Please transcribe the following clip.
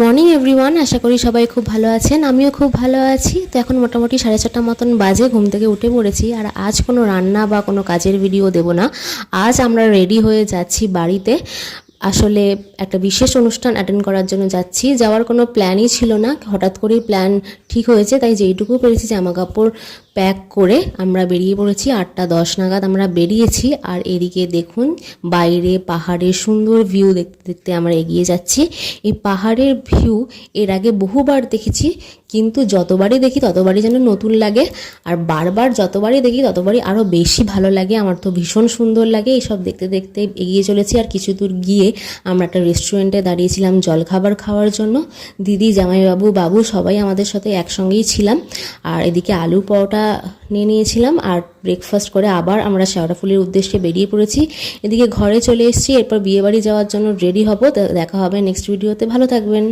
Morning everyone আশা করি সবাই খুব ভালো আছেন। আমিও খুব ভালো আছি। তো এখন মোটামুটি সাড়ে ছটা মতন বাজে, ঘুম থেকে উঠে পড়েছি। আর আজ কোনো রান্না বা কোনো কাজের ভিডিও দেব না। আজ আমরা রেডি হয়ে যাচ্ছি বাড়িতে। আসলে একটা বিশেষ অনুষ্ঠান অ্যাটেন্ড করার জন্য যাচ্ছি। যাওয়ার কোনো প্ল্যানই ছিল না। হঠাৎ করেই প্ল্যান ঠিক হয়েছে, তাই যেইটুকু পেরেছি জামা কাপড় প্যাক করে আমরা বেরিয়ে পড়েছি। আটটা দশ নাগাদ আমরা বেরিয়েছি। আর এদিকে দেখুন, বাইরে পাহাড়ের সুন্দর ভিউ দেখতে দেখতে আমরা এগিয়ে যাচ্ছি। এই পাহাড়ের ভিউ এর আগে বহুবার দেখেছি, কিন্তু যতবারই দেখি ততবারই যেন নতুন লাগে। আর বারবার যতবারই দেখি ততবারই আরও বেশি ভালো লাগে। আমার তো ভীষণ সুন্দর লাগে। এইসব দেখতে দেখতে এগিয়ে চলেছি। আর কিছু দূর গিয়ে আমরা একটা রেস্টুরেন্টে দাঁড়িয়েছিলাম জলখাবার খাওয়ার জন্য। দিদি, জামাইবাবু, বাবু সবাই আমাদের সাথে একসঙ্গেই ছিলাম। আর এদিকে আলু পরোটা নিয়ে নিয়েছিলাম। আর ব্রেকফাস্ট করে আবার আমরা শেওড়াফুলির উদ্দেশ্যে বেরিয়ে পড়েছি। এদিকে ঘরে চলে এসেছি। এরপর বিয়েবাড়ি যাওয়ার জন্য রেডি হব। দেখা হবে নেক্সট ভিডিওতে ভালো থাকবেন।